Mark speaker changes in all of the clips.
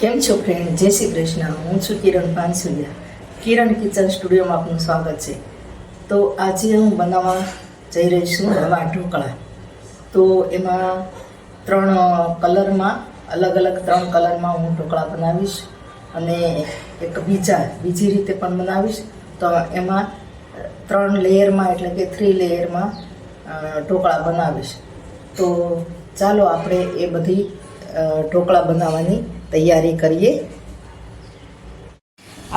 Speaker 1: કેમ છો ફ્રેન્ડ જય શ્રી કૃષ્ણ. હું છું કિરણ પાનસુલિયા કિરણ કિચન સ્ટુડિયોમાં આપનું સ્વાગત છે. તો આજે હું બનાવવા જઈ રહી છું રવા ઢોકળા. તો એમાં ત્રણ કલરમાં, અલગ અલગ ત્રણ કલરમાં હું ઢોકળા બનાવીશ અને એક બીજા, બીજી રીતે પણ બનાવીશ. તો એમાં ત્રણ લેયરમાં એટલે કે થ્રી લેયરમાં ઢોકળા બનાવીશ. તો ચાલો આપણે એ બધી ઢોકળા બનાવવાની તૈયારી કરીએ.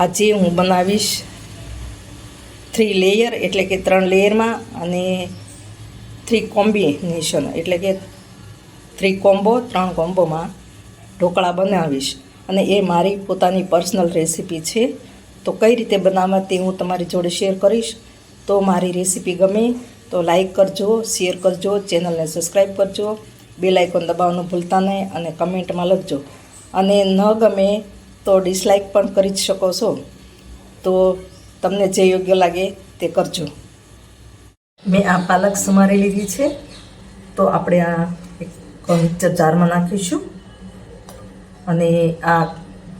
Speaker 1: આજે હું બનાવીશ થ્રી લેયર એટલે કે ત્રણ લેયરમાં અને થ્રી કોમ્બિનેશન એટલે કે થ્રી કોમ્બો ત્રણ કોમ્બોમાં ઢોકળા બનાવીશ. અને એ મારી પોતાની પર્સનલ રેસીપી છે. તો કઈ રીતે બનાવવા તે હું તમારી જોડે શેર કરીશ. તો મારી રેસીપી ગમે તો લાઈક કરજો શેર કરજો ચેનલને સબસ્ક્રાઈબ કરજો બે લાઇકોન દબાવવાનું ભૂલતા નહીં અને કમેન્ટમાં લખજો. અને ન ગમે તો ડિસલાઇક પણ કરી જ શકો છો. તો તમને જે યોગ્ય લાગે તે કરજો. મેં આ પાલક સમારી લીધી છે. તો આપણે આ એક મિક્સર જારમાં નાખીશું. અને આ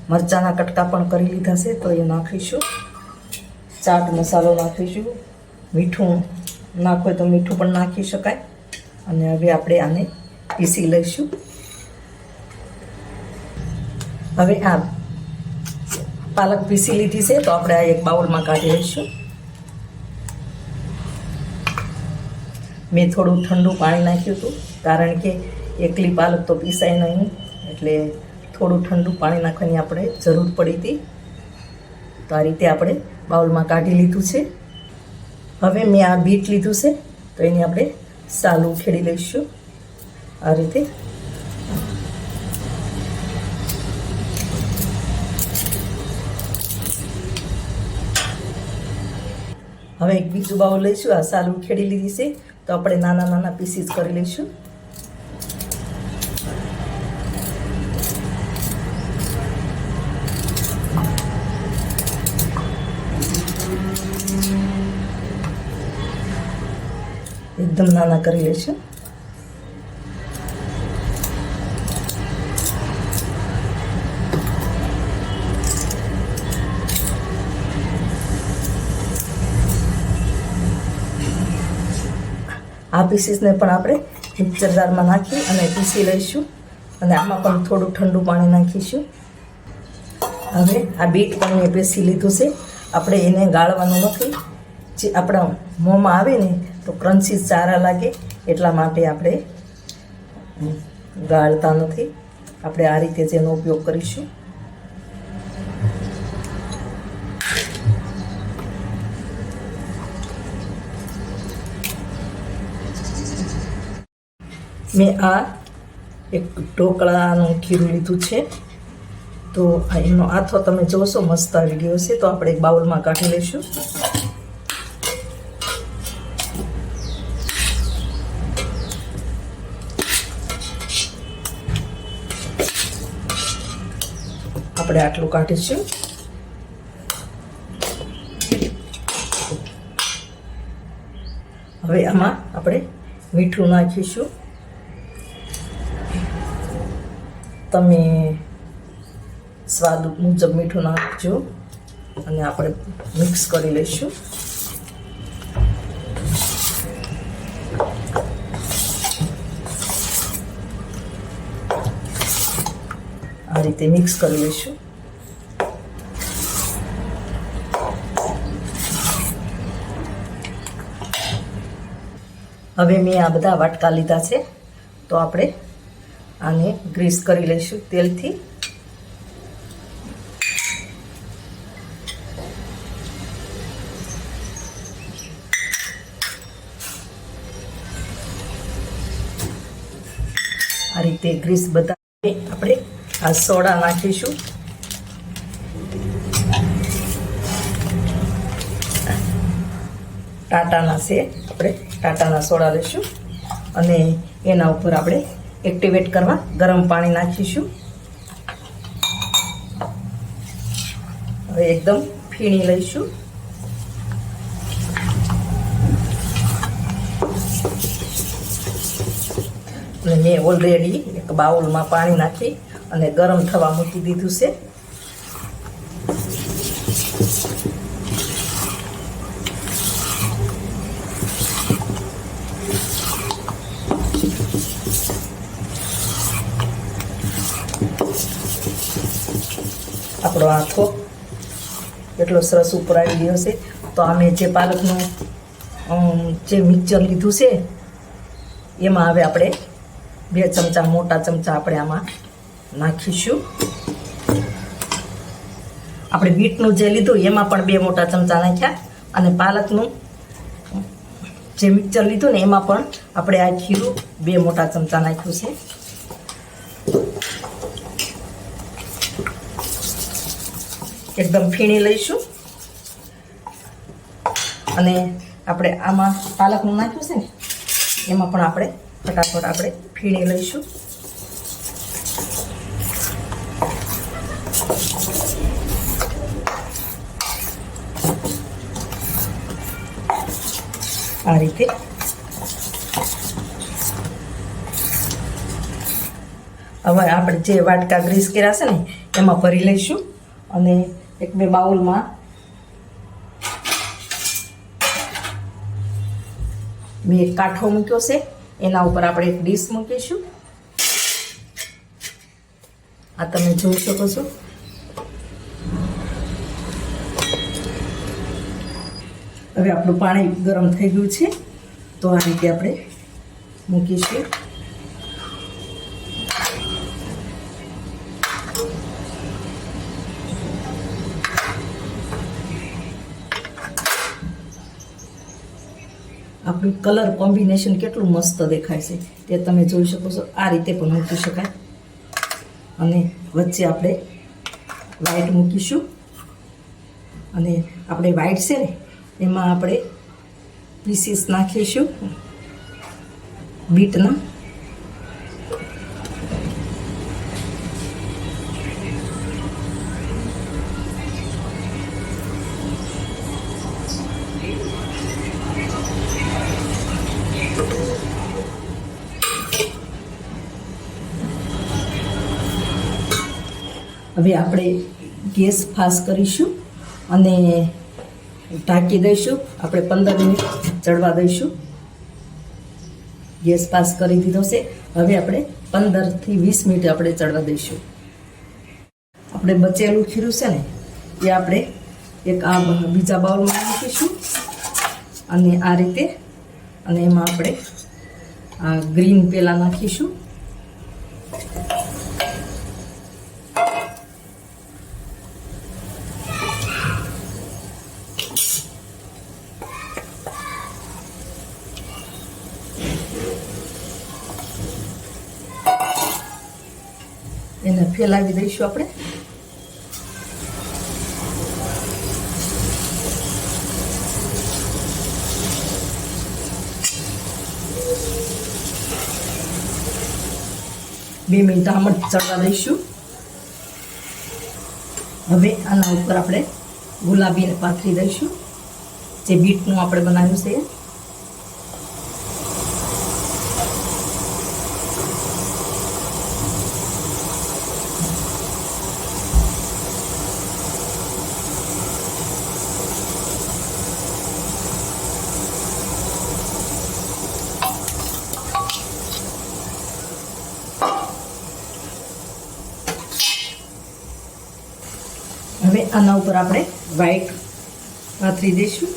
Speaker 1: મરચાંના કટકા પણ કરી લીધા છે, તો એ નાખીશું. ચાટ મસાલો નાખીશું. મીઠું નાખો તો મીઠું પણ નાખી શકાય. અને હવે આપણે આને પીસી લઈશું. હવે આ પાલક પીસી લીધી છે, તો આપણે આ એક બાઉલમાં કાઢી લઈશું. મેં થોડું ઠંડુ પાણી નાખ્યું હતું, કારણ કે એકલી પાલક તો પીસાય નહીં, એટલે થોડું ઠંડુ પાણી નાખવાની આપણે જરૂર પડી હતી. તો આ રીતે આપણે બાઉલમાં કાઢી લીધું છે. હવે મેં આ બીટ લીધું છે, તો એની આપણે સાલું ઉખેડી લઈશું. આ રીતે હવે એક બીજું બાઉલ લઈશું. આ સાલ ઉખેડી લીધી છે. તો આપણે નાના નાના પીસીસ કરી લઈશું. એકદમ નાના કરી લઈશું. આ પીસીસને પણ આપણે મિક્સર જારમાં નાખી અને પીસી લઈશું. અને આમાં પણ થોડું ઠંડુ પાણી નાખીશું. હવે આ બીટ પણ મેં પીસી લીધું છે. આપણે એને ગાળવાનું નથી. જે આપણા મોંમાં આવે ને, તો ક્રન્ચી સારા લાગે એટલા માટે આપણે ગાળતા નથી. આપણે આ રીતે જ એનો ઉપયોગ કરીશું. મેં આ એક ઢોકળાનું ખીરું લીધું છે. તો એનો આથો તમે જોશો, મસ્ત આવી ગયો છે તો આપણે એક બાઉલમાં કાઢી લઈશું. આપણે આટલું કાઢીશું. હવે આમાં આપણે મીઠું નાખીશું. તમે સ્વાદ મુજબ મીઠું નાખજો અને આપણે મિક્સ કરી લઈશું. આ રીતે મિક્સ કરી લઈશું. હવે મેં આ બધા વાટકા લીધા છે, તો આપણે આને ગ્રીસ કરી લઈશું તેલથી. આ રીતે ગ્રીસ બધા આપણે આ સોડા નાખીશું. ટાટાના છે. આપણે ટાટાના સોડા લઈશું. અને એના ઉપર આપણે એક્ટિવેટ કરવા ગરમ પાણી નાખીશું. હવે એકદમ ફીણી લઈશું. અને મેં ઓલરેડી એક બાઉલમાં પાણી નાખી અને ગરમ થવા મૂકી દીધું છે. આપણો આથો. એટલો સરસ ઉપર આવી ગયો છે. તો અમે જે પાલકનું જે મિક્સર લીધું છે, એમાં હવે આપણે બે ચમચા, મોટા ચમચા આપણે આમાં નાખીશું. આપણે બીટનું જે લીધું, એમાં પણ બે મોટા ચમચા નાખ્યા. અને પાલકનું જે મિક્સર લીધું ને, એમાં પણ આપણે આ ખીરું બે મોટા ચમચા નાખ્યું છે. એકદમ ફીણી લઈશું. અને આપણે આમાં પાલકનું નાખ્યું છે ને, એમાં પણ આપણે ફટાફટ આપણે ફીણી લઈશું. આ રીતે. હવે આપણે જે વાટકા ગ્રીસ કર્યા છે ને, એમાં ભરી લઈશું. અને એક બે બાઉલમાં. મેં એક કાંઠો મૂક્યો છે. એના ઉપર આપણે એક ડીશ મૂકીશું. આ તમે જોઈ શકો છો. હવે આપણું પાણી ગરમ થઈ ગયું છે. તો આ રીતે આપણે મૂકીશું. આપણું કલર કોમ્બિનેશન કેટલું મસ્ત દેખાય છે તે તમે જોઈ શકો છો. આ રીતે પણ મૂકી શકાય. અને વચ્ચે આપણે વ્હાઈટ મૂકીશું. અને આપણે વ્હાઈટ છે ને, એમાં આપણે પીસીસ નાખીશું. બીટના. હવે આપણે ગેસ ફાસ કરીશું અને ઢાંકી દઈશું. આપણે પંદર મિનિટ ચડવા દઈશું. ગેસ પાસ કરી દીધો છે. હવે આપણે પંદરથી વીસ મિનિટ આપણે ચડવા દઈશું. આપણે બચેલું ખીરું છે ને, એ આપણે એક આ બીજા બાઉલમાં મૂકીશું અને આ રીતે, અને એમાં આપણે આ ગ્રીન પેલા નાખીશું. એને ફેલાવી દઈશું આપણે. બે મિનિટ ચડવા દઈશું. હવે આના ઉપર આપણે ગુલાબીને પાથરી દઈશું. જે બીટનું આપણે બનાવ્યું છે આના ઉપર આપણે વ્હાઈટ પાથરી દઈશું.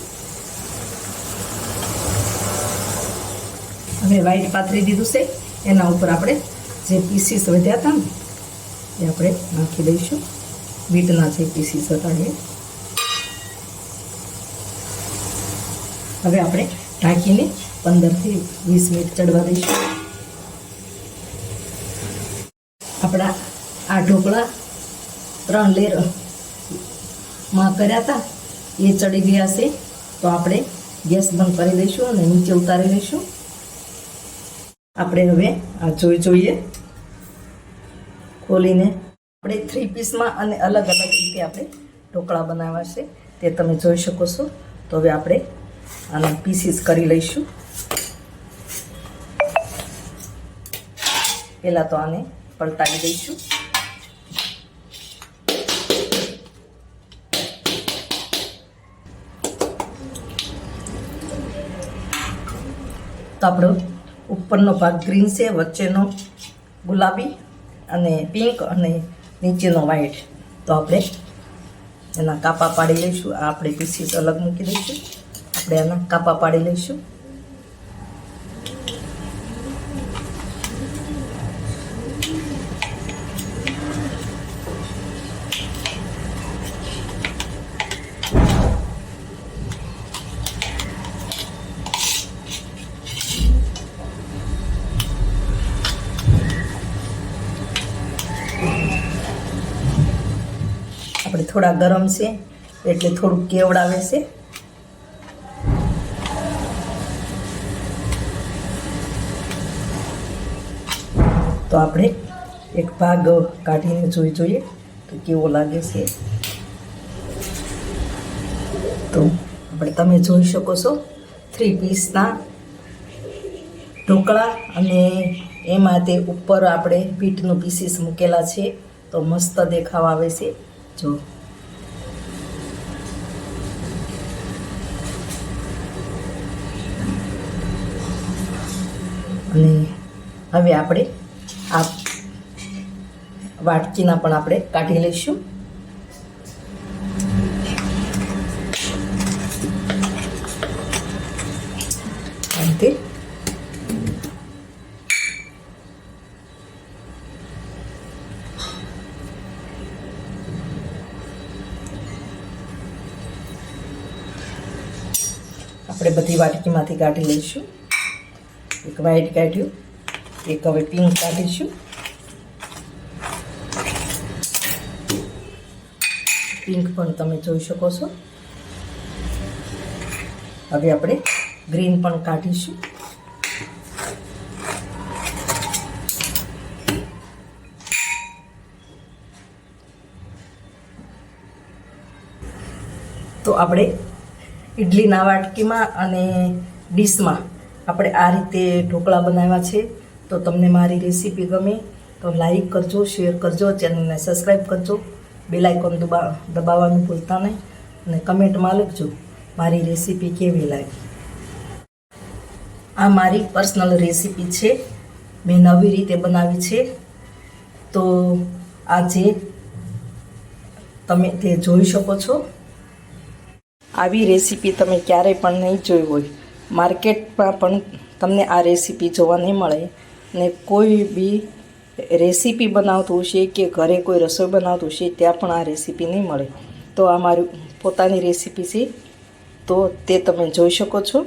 Speaker 1: હવે વ્હાઈટ પાથરી દીધું છે. એના ઉપર આપણે જે પીસીસ વધ્યા હતા ને, એ આપણે નાખી દઈશું. બીટના જે પીસીસ હતા એ. હવે આપણે ઢાંકીને પંદરથી વીસ મિનિટ ચડવા દઈશું. આપણા આ ઢોકળા ત્રણ લેર માં કર્યા હતા એ ચડી ગયા છે. તો આપણે ગેસ બંધ કરી દઈશું અને નીચે ઉતારી લઈશું. આપણે હવે આ જોઈ જોઈએ. ખોલીને આપણે થ્રી પીસમાં અને અલગ અલગ રીતે આપણે ઢોકળા બનાવ્યા છે. તે તમે જોઈ શકો છો. તો હવે આપણે આના પીસીસ કરી લઈશું. પહેલાં તો આને પલટાવી દઈશું. આપણો ઉપરનો ભાગ ગ્રીન છે, વચ્ચેનો ગુલાબી અને પિંક અને નીચેનો વ્હાઈટ તો આપણે એના કાપા પાડી લઈશું. આ આપણે પીસીસ અલગ મૂકી દઈશું. આપણે એના કાપા પાડી લઈશું. આપણે થોડા ગરમ છે, એટલે થોડુંક કેવડાવે છે. તો આપણે એક ભાગ કાઢીને જોઈ જોઈએ તો કેવો લાગે છે. તો આપણે તમે જોઈ શકો છો થ્રી પીસના ઢોકળા અને એમાં તે ઉપર આપણે પીઠનું પીસીસ મૂકેલા છે, તો મસ્ત દેખાવ આવે છે. જો. અને હવે આપણે આ વાટકીના પણ આપણે કાઢી લઈશું. બધી વાટકીમાંથી કાઢી લઈશું. એક વ્હાઈટ કાઢ્યું, એક હવે પિંક કાઢીશું. પિંક પણ તમે જોઈ શકો છો. હવે આપણે ગ્રીન પણ કાઢીશું. તો આપણે ઇડલીના વાટકીમાં અને ડીશમાં આપણે આ રીતે ઢોકળા બનાવ્યા છે. તો તમને મારી રેસીપી ગમે તો લાઈક કરજો, શેર કરજો, ચેનલને સબસ્ક્રાઈબ કરજો. બેલ આઇકોન દબા, દબાવવાનું ભૂલતા નહીં અને કમેન્ટમાં લખજો મારી રેસીપી કેવી લાગી. આ મારી પર્સનલ રેસીપી છે. મેં નવી રીતે બનાવી છે. તો આજે તમે તે જોઈ શકો છો. આવી રેસીપી તમે ક્યારેય પણ નહીં જોઈ હોય. માર્કેટમાં પણ તમને આ રેસીપી જોવા નહીં મળે. ને કોઈ બી રેસીપી બનાવતું હશે કે ઘરે કોઈ રસોઈ બનાવતું હશે, ત્યાં પણ આ રેસીપી નહીં મળે. તો આ મારી પોતાની રેસીપી છે. તો તે તમે જોઈ શકો છો.